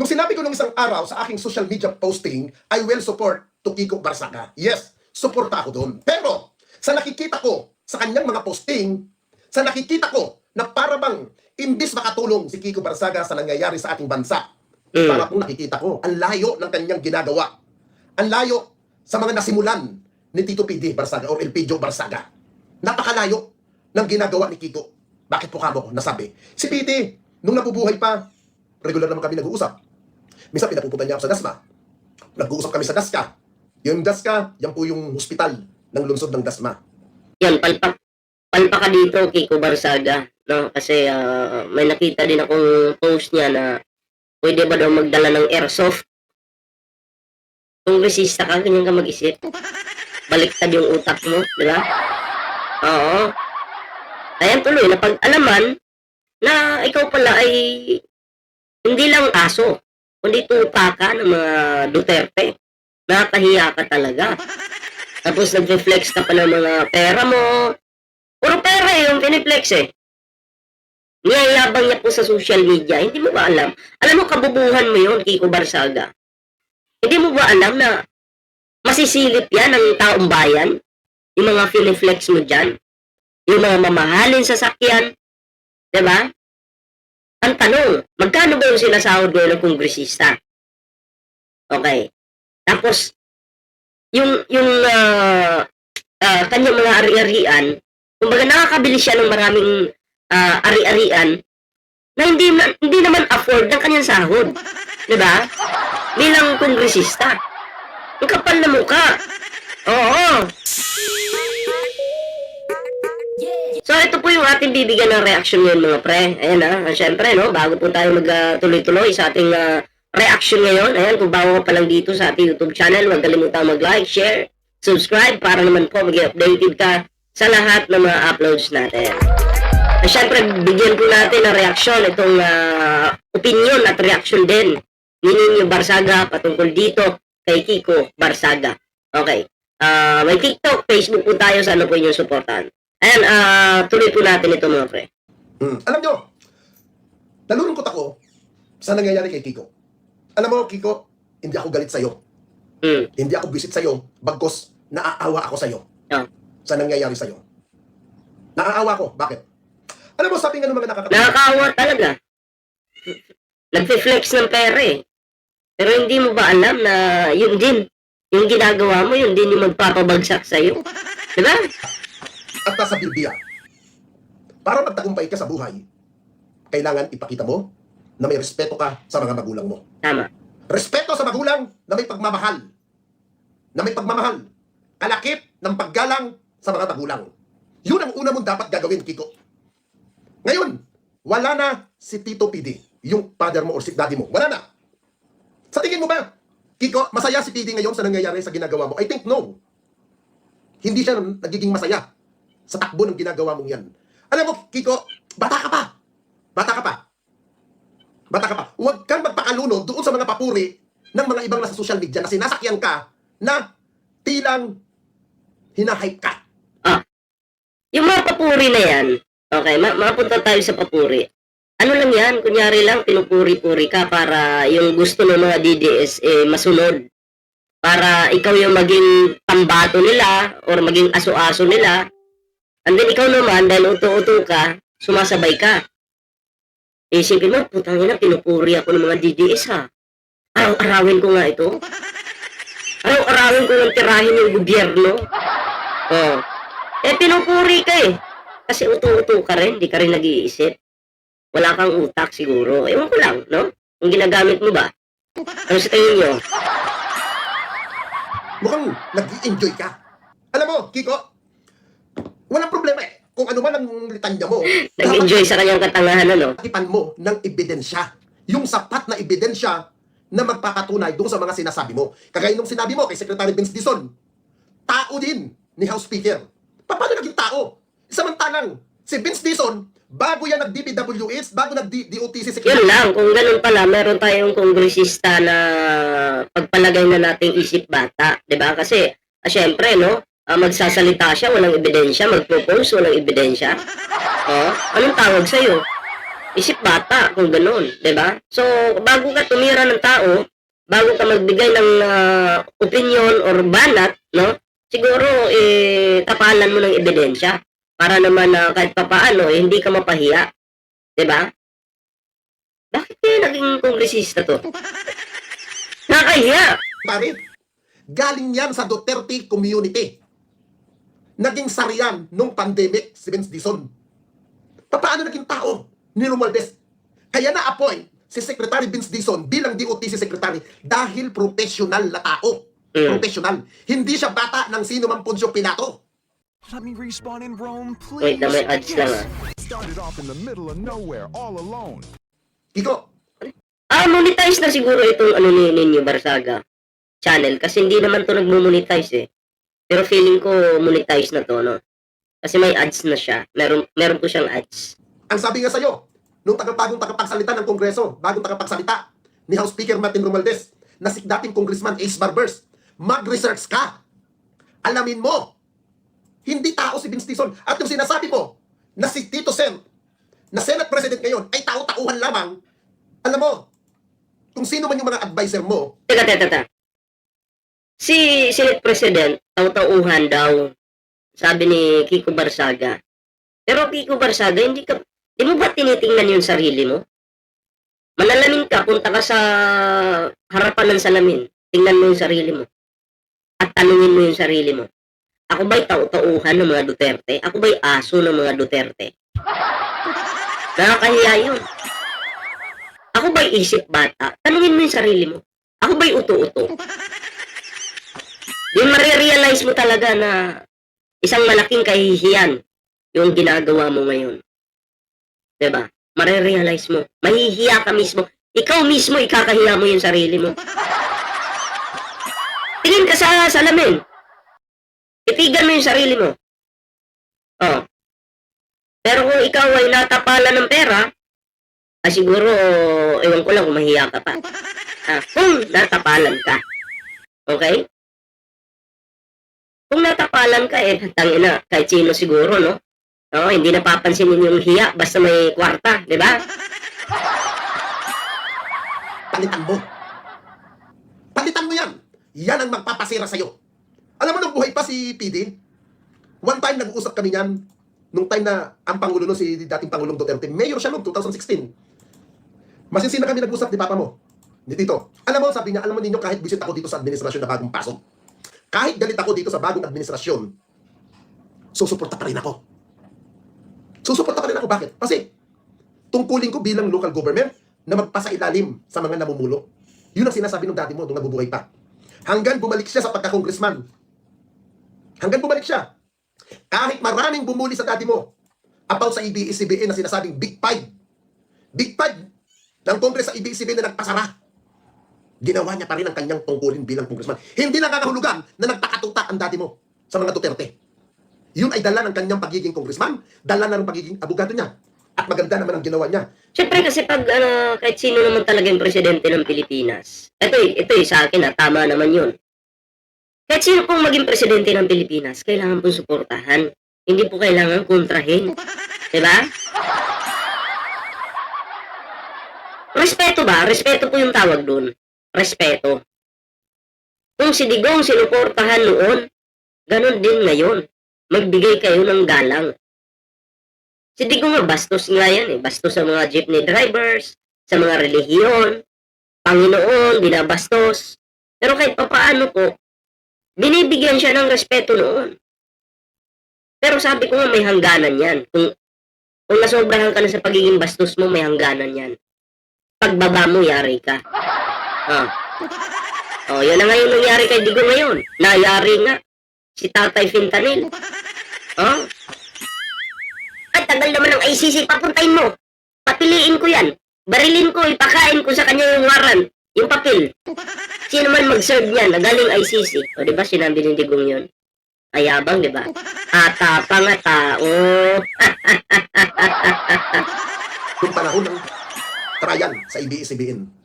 Nung sinabi ko nung isang araw sa aking social media posting, I will support to Kiko Barsaga. Yes, suporta ako doon. Pero, sa nakikita ko sa kanyang mga posting, sa nakikita ko na para bang imbis makatulong si Kiko Barsaga sa nangyayari sa ating bansa, Mm. para pong nakikita ko, ang layo ng kanyang ginagawa. Ang layo sa mga nasimulan ni Tito PD Barsaga o Elpidio Barsaga. Napakalayo ng ginagawa ni Kiko. Bakit po kamo ko nasabi? Si PD, nung nabubuhay pa, regular naman kami nag-uusap. Minsan pinapupunta niya ako sa Dasma. Nag-uusap kami sa Daska. Yung Daska, yan po yung hospital ng lungsod ng Dasma. Yan, palpak, palpak dito, Kiko Barsaga. No? Kasi ah, may nakita din akong post niya na pwede ba daw magdala ng airsoft? Kung resista ka, ganyan ka mag-isip. Baliktad yung utak mo, di ba? Oo. Ayan tuloy, napag-alaman na ikaw pala ay hindi lang aso, kundi tupa ka ng mga Duterte. Nakakahiya ka talaga. Tapos nag-reflex ka pa ng mga pera mo. Puro pera eh, yung piniflex eh. Niyayabang niya po sa social media. Hindi mo ba alam? Alam mo, kabubuhan mo yun, Kiko Barsaga. Hindi mo ba alam na masisilip yan ng taong bayan? Yung mga piniflex mo dyan? Yung mga mamahalin sasakyan? Diba? Ang tanong, magkano ba yung sinasahod ngayon ng kongresista? Okay. Tapos, yung yung ah, ah, kanyang mga ari-arian, kumbaga nakakabili siya ng maraming ah, ari-arian na hindi na- hindi naman afford ng kanyang sahod. 'Di ba? Bilang kongresista. Ang kapal na mukha. Oo. So ito po yung ating bibigyan ng reaction ngayon mga pre. Ayan ah, syempre no, bago po tayo magtuloy-tuloy sa ating ah, reaction ngayon. Ayan, kung bago ka pa lang dito sa ating YouTube channel, huwag kalimutan mag-like, share, subscribe para naman po maging updated ka sa lahat ng mga uploads natin. At syempre, bigyan po natin ng reaksyon itong ah, opinion at reaction din ni Ninyo Barsaga patungkol dito kay Kiko Barsaga. Okay. Ah, may TikTok, Facebook po tayo sa ano po inyong supportan. Ayan, ah, tuloy po natin ito mga pre. Hmm. Alam nyo, nalulungkot ako sa nangyayari kay Kiko. Alam mo, Kiko, hindi ako galit sa'yo. Hmm. Hindi ako visit sa'yo, bagkos naaawa ako sa'yo. Ah. Sa nangyayari sa'yo. Naaawa ko. Bakit? Alam mo, sabi nga ng mga nakakatawa. Nakakaawa talaga. Nagfe-flex ng pera eh. Pero hindi mo ba alam na yun din, yung ginagawa mo, yun din yung magpapabagsak sa'yo. Diba? At nasa Biblia. Para magtagumpay ka sa buhay, kailangan ipakita mo na may respeto ka sa mga magulang mo. Tama. Respeto sa magulang na may pagmamahal. Na may pagmamahal. Kalakip ng paggalang sa mga magulang. Yun ang una mong dapat gagawin, Kiko. Ngayon, wala na si Tito PD, yung father mo or si daddy mo. Wala na. Sa tingin mo ba, Kiko, masaya si PD ngayon sa nangyayari sa ginagawa mo? I think no. Hindi siya nagiging masaya sa takbo ng ginagawa mong yan. Alam mo, Kiko, bata ka pa. Bata ka pa. Bata ka pa. Huwag kang magpakaluno doon sa mga papuri ng mga ibang nasa social media na sinasakyan ka na tilang hinahype ka. Yung mga papuri na yan, okay, ma mapunta tayo sa papuri. Ano lang yan, kunyari lang, pinupuri-puri ka para yung gusto ng mga DDS eh, masunod. Para ikaw yung maging pambato nila or maging aso-aso nila. And then ikaw naman, dahil uto-uto ka, sumasabay ka. Isipin mo, putang ina, pinupuri ako ng mga DDS ha. Araw-arawin ko nga ito. Araw-arawin ko ng tirahin yung gobyerno. Oh. Eh, pinupuri ka eh. Kasi uto-uto ka rin, di ka rin nag-iisip. Wala kang utak siguro. Ewan ko lang, no? Kung ginagamit mo ba? Ano sa tingin nyo? Mukhang nag-enjoy ka. Alam mo, Kiko, walang problema eh. Kung ano man ang litanya mo, Nag-enjoy sa kanyang katangahan, ano? dapat mo ng ebidensya. Yung sapat na ebidensya na magpapatunay doon sa mga sinasabi mo. Kagaya nung sinabi mo kay Secretary Vince Dizon, tao din ni House Speaker. Pa- Paano naging tao? Samantalang, si Vince Dizon, bago yan nag-DPWS, bago nag-DOTC Yun Secretary, lang, kung ganun pala, meron tayong kongresista na pagpalagay na nating isip bata. ba Kasi, ah, syempre, no? Ah, magsasalita siya, walang ebidensya. Magpropose, walang ebidensya. Oh, anong tawag sa'yo? isip bata kung ganun, 'di ba? So, bago ka tumira ng tao, bago ka magbigay ng ah, opinion or banat, no? Siguro eh tapalan mo ng ebidensya para naman na kahit papaano eh, hindi ka mapahiya, 'di ba? Bakit kaya naging kongresista to? Nakakahiya. Pare, galing yan sa Duterte community. Naging sariyan nung pandemic si Vince Dizon. Paano naging tao ni Romualdez? Kaya na-appoint si Secretary Vince Dizon bilang DOTC Secretary dahil professional na tao. Mm. Professional. Hindi siya bata ng sino man Poncio Pilato. Let me respawn in Rome, please. Wait na may ads lang ah. Started off in the middle of nowhere, all alone. Kiko, Ah, monetize na siguro itong ano ni ninyo Barsaga channel kasi hindi naman to nagmo-monetize eh. Pero feeling ko monetize na to, no? Kasi may ads na siya. Meron meron po siyang ads. ang sabi nga sa'yo, nung tagapagong tagapagsalita ng Kongreso, bagong tagapagsalita ni House Speaker Martin Romualdez, na si dating Congressman Ace Barbers, mag-research ka. Alamin mo, hindi tao si Vince Dizon. At yung sinasabi mo, na si Tito Sen, na Senate President ngayon, ay tao-tauhan lamang. Alam mo, kung sino man yung mga advisor mo, Teka, teka, teka. Si Senate President, taw-tauhan daw. Sabi ni Kiko Barsaga. Pero Kiko Barsaga, hindi ka, di mo ba tinitingnan yung sarili mo? Manalamin ka, punta ka sa harapan ng salamin. Tingnan mo yung sarili mo. At tanungin mo yung sarili mo. Ako ba'y tau-tauhan ng mga Duterte? Ako ba'y aso ng mga Duterte? Nakakahiya yun. Ako ba'y isip bata? Tanungin mo yung sarili mo. Ako ba'y uto-uto? Di marirealize mo talaga na isang malaking kahihiyan yung ginagawa mo ngayon. ba? Marirealize mo. Mahihiya ka mismo. Ikaw mismo ikakahiya mo yung sarili mo. Tingin ka sa salamin. Itigan mo yung sarili mo. Oh. Pero kung ikaw ay natapalan ng pera, ah, siguro, ewan ko lang kung mahiya ka pa. Ah, kung natapalan ka. Okay? Kung natapalan ka, eh, tangina, kahit sino siguro, no? No, hindi napapansinin yung hiya basta may kwarta, di ba? palitan mo. Palitan mo yan. Yan ang magpapasira sa'yo. Alam mo, nung buhay pa si PD, one time nag-uusap kami niyan, nung time na ang Pangulo no, si dating Pangulong Duterte, mayor siya noong 2016. Masinsina kami nag-usap ni Papa mo, ni Tito. Alam mo, sabi niya, alam mo ninyo, kahit visit ako dito sa administrasyon na bagong pasok, kahit galit ako dito sa bagong administrasyon, susuporta pa rin ako. Susuporta pa rin ako. Bakit? Kasi, tungkulin ko bilang local government na magpasailalim sa mga namumulo. Yun ang sinasabi ng dati mo nung nabubuhay pa. Hanggang bumalik siya sa pagka-congressman. Hanggang bumalik siya. Kahit maraming bumuli sa dati mo about sa EBS-CBN na sinasabing Big Five. Big Five ng Congress sa EBS-CBN na nagpasara. Ginawa niya pa rin ang kanyang tungkulin bilang congressman. Hindi lang kakahulugan na nagpakatuta ang dati mo sa mga Duterte. Yun ay dala ng kanyang pagiging congressman, dala na ng pagiging abogado niya. At maganda naman ang ginawa niya. Siyempre kasi pag ano, kahit sino naman talaga yung presidente ng Pilipinas, ito, ito eh, sa akin, ah, tama naman yun. Kahit sino pong maging presidente ng Pilipinas, kailangan pong suportahan. Hindi po kailangan kontrahin. Diba? Respeto ba? Respeto po yung tawag doon. Respeto. Kung si Digong sinuportahan noon, ganun din ngayon. Magbigay kayo ng galang. Si Digong nga, bastos nga yan eh. Bastos sa mga jeepney drivers, sa mga relihiyon, Panginoon, binabastos. Pero kahit papaano po, binibigyan siya ng respeto noon. Pero sabi ko nga, may hangganan yan. Kung, kung nasobrahan ka na sa pagiging bastos mo, may hangganan yan. Pagbaba mo, yari ka. Oh. Oh, yan na nga yung nangyari kay Digong ngayon. Nayari nga. Si Tatay Fintanil. Oh. At tagal naman ng ICC, papuntahin mo. Papiliin ko yan. Barilin ko, ipakain ko sa kanya yung waran. Yung papel. Sino man mag-serve niyan na galing ICC. O, di ba sinabi ni Digong yun? Ayabang, di ba? Atapang at tao. Yung panahon ng trial sa ABS-CBN.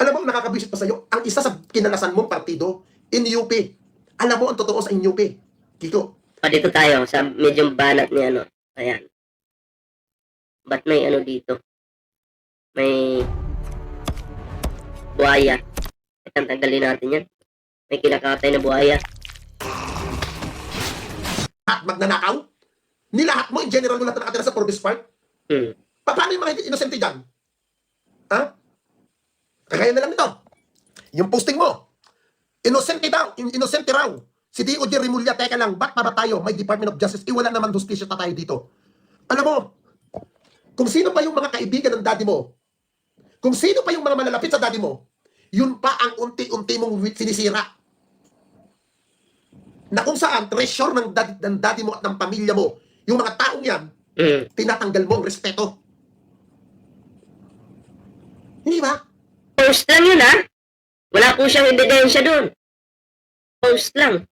Alam mo, ang nakakabisit pa sa'yo, ang isa sa kinalasan mong partido, in UP. Alam mo, ang totoo sa in UP. Kiko, O, dito tayo sa medyo banat ni ano. Ayan. Ba't may ano dito? May buhaya. Ito, tanggalin natin yan. May kinakatay na buhaya. At magnanakaw? Nilahat mo in general mo lahat na nakatira sa Forbes Park? Hmm. Pa- Paano yung mga inosente dyan? Ha? Kagaya na lang nito. Yung posting mo. Inosente daw. in- Inosente raw. Si D.O.J. Rimulya, teka lang, ba't para tayo? May Department of Justice. Eh, wala naman hustisya na tayo dito. Alam mo, kung sino pa yung mga kaibigan ng daddy mo, kung sino pa yung mga malalapit sa daddy mo, yun pa ang unti-unti mong sinisira. Na kung saan, treasure ng daddy, ng daddy mo at ng pamilya mo, yung mga taong yan, Hmm. tinatanggal mo ang respeto. Hindi ba? Post lang yun, ha? Wala po siyang ebidensya doon. Post lang.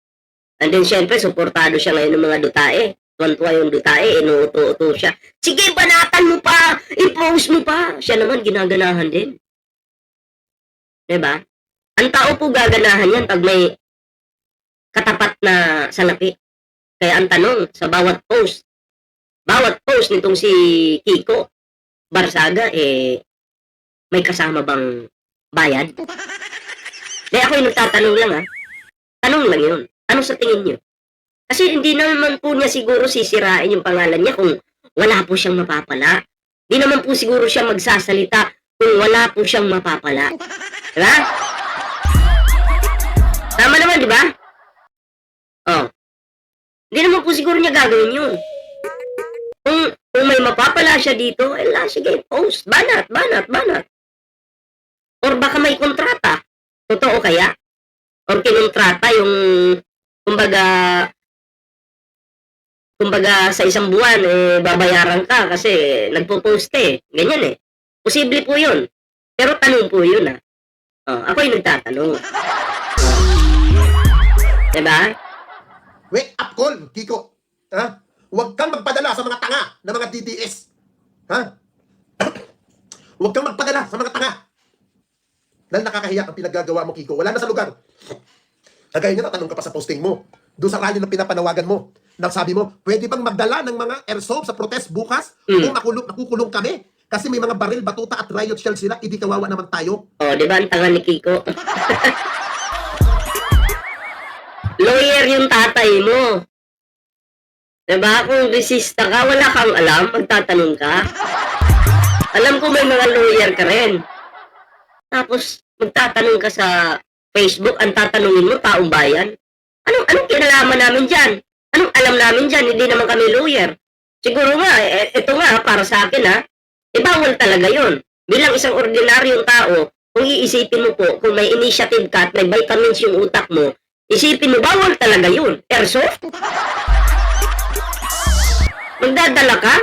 And then, syempre, suportado siya ngayon ng mga dutae. Tuwan-tuwa yung dutae, inuuto-uto siya. Sige, banatan mo pa! I-post mo pa! Siya naman, ginaganahan din. 'Di ba? Ang tao po gaganahan yan pag may katapat na salapi. Kaya ang tanong, sa bawat post, bawat post nitong si Kiko Barsaga, eh, may kasama bang bayad? Di ako yung nagtatanong lang ha. Tanong lang yun. Ano sa tingin nyo? Kasi hindi naman po niya siguro sisirain yung pangalan niya kung wala po siyang mapapala. Hindi naman po siguro siya magsasalita kung wala po siyang mapapala. Diba? Tama naman, di ba? Oh. Hindi naman po siguro niya gagawin yun. Kung, kung may mapapala siya dito, eh la, sige, post. Banat, banat, banat. Or baka may kontrata. Totoo kaya? Or kinontrata yung, kumbaga, kumbaga sa isang buwan, eh, babayaran ka kasi nagpo-post eh. Ganyan eh. Posible po yun. Pero tanong po yun ah. Oh, ako yung nagtatanong. Diba? Wake up call, Kiko. Ha? Huwag kang magpadala sa mga tanga na mga DDS. Ha? Huwag kang magpadala sa mga tanga. Dahil nakakahiya ang pinaggagawa mo, Kiko. Wala na sa lugar. Kagaya niya, natanong ka pa sa posting mo. Doon sa rally na pinapanawagan mo. Nang sabi mo, pwede bang magdala ng mga airsoft sa protest bukas Mm. kung makulong, makukulong kami? Kasi may mga baril, batuta at riot shell sila, hindi kawawa naman tayo. Oh, di ba ang tanga ni Kiko? Lawyer yung tatay mo. Diba? Kung resista ka, wala kang alam, magtatanong ka. Alam ko may mga lawyer ka rin. Tapos, magtatanong ka sa Facebook, ang tatanungin mo, taong bayan. Anong, anong kinalaman namin dyan? Anong alam namin dyan? Hindi naman kami lawyer. Siguro nga, eh, ito nga, para sa akin ha, eh, bawal talaga yon. Bilang isang ordinaryong tao, kung iisipin mo po, kung may initiative ka at may vitamins yung utak mo, isipin mo, bawal talaga yun. Airsoft? Magdadala ka?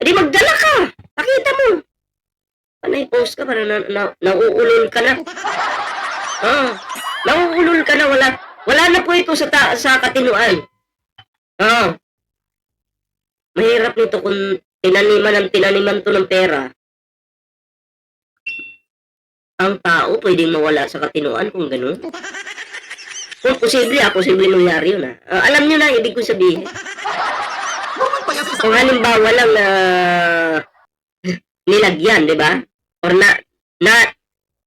Hindi magdala ka. Pakita mo. Panay post ka para na, na, nauulol ka na. Ah, nauulol ka na. Wala, wala na po ito sa, ta, sa katinuan. Ah. Mahirap nito kung tinaniman ng tinaniman to ng pera. Ang tao pwedeng mawala sa katinuan kung ganun. Kung posible, ah, posible nangyari yun ah. Ah, alam nyo na, ibig kong sabihin. Kung halimbawa lang na nilagyan, di ba? Or na, na,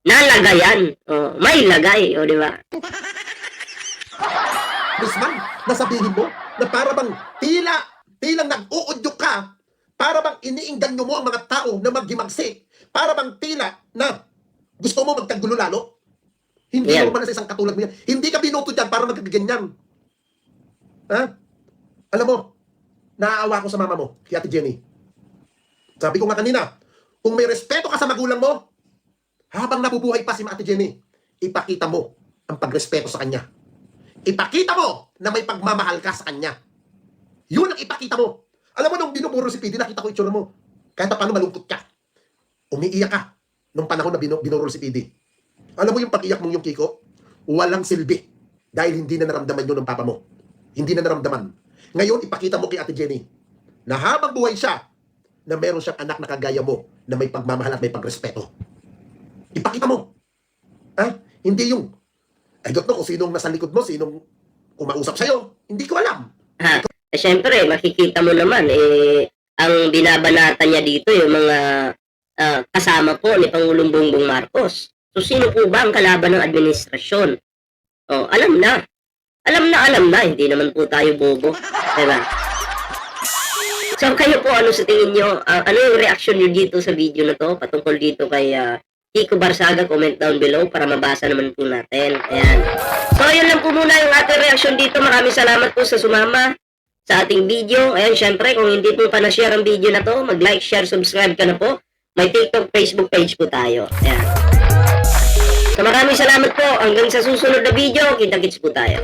nalagayan. Oh, may lagay, o di ba? Guzman, nasabihin mo na para bang tila, tila nag-uudyok ka, para bang iniingganyo mo ang mga tao na maghimagsi, para bang tila na gusto mo magkagulo lalo? Hindi Yan. mo na sa isang katulad mo yan. Hindi ka binoto dyan para magkaganyan. Ha? Alam mo, naaawa ko sa mama mo, kay Ate Jenny. Sabi ko nga kanina, kung may respeto ka sa magulang mo, habang nabubuhay pa si Ate Jenny, ipakita mo ang pagrespeto sa kanya. Ipakita mo na may pagmamahal ka sa kanya. Yun ang ipakita mo. Alam mo, nung binuburo si PD, nakita ko itsura mo. Kahit pa paano malungkot ka. Umiiyak ka nung panahon na binu- binuro si PD. Alam mo yung pag-iyak mong yung Kiko? Walang silbi. Dahil hindi na naramdaman yun ng papa mo. Hindi na naramdaman. Ngayon, ipakita mo kay Ate Jenny na habang buhay siya, na meron siyang anak na kagaya mo na may pagmamahal at may pagrespeto. Ipakita mo. Ha? Hindi yung I don't know kung sinong nasa likod mo, sinong kumausap sa'yo. Hindi ko alam. Ha? Eh, syempre, makikita mo naman, eh, ang binabanata niya dito yung mga ah, kasama po ni Pangulong Bongbong Marcos. So sino po ba ang kalaban ng administrasyon? Oh, alam na. Alam na, alam na. Hindi naman po tayo bobo. Diba? So kayo po, ano sa tingin nyo? Ah, ano yung reaction nyo dito sa video na to? Patungkol dito kay ah, Kiko Barsaga, comment down below para mabasa naman po natin. Ayan. So, yun lang po muna yung ating reaction dito. Maraming salamat po sa sumama sa ating video. Ayan, syempre, kung hindi po pa na-share ang video na to, mag-like, share, subscribe ka na po. May TikTok, Facebook page po tayo. Ayan. So, maraming salamat po. Hanggang sa susunod na video, kita-kits po tayo.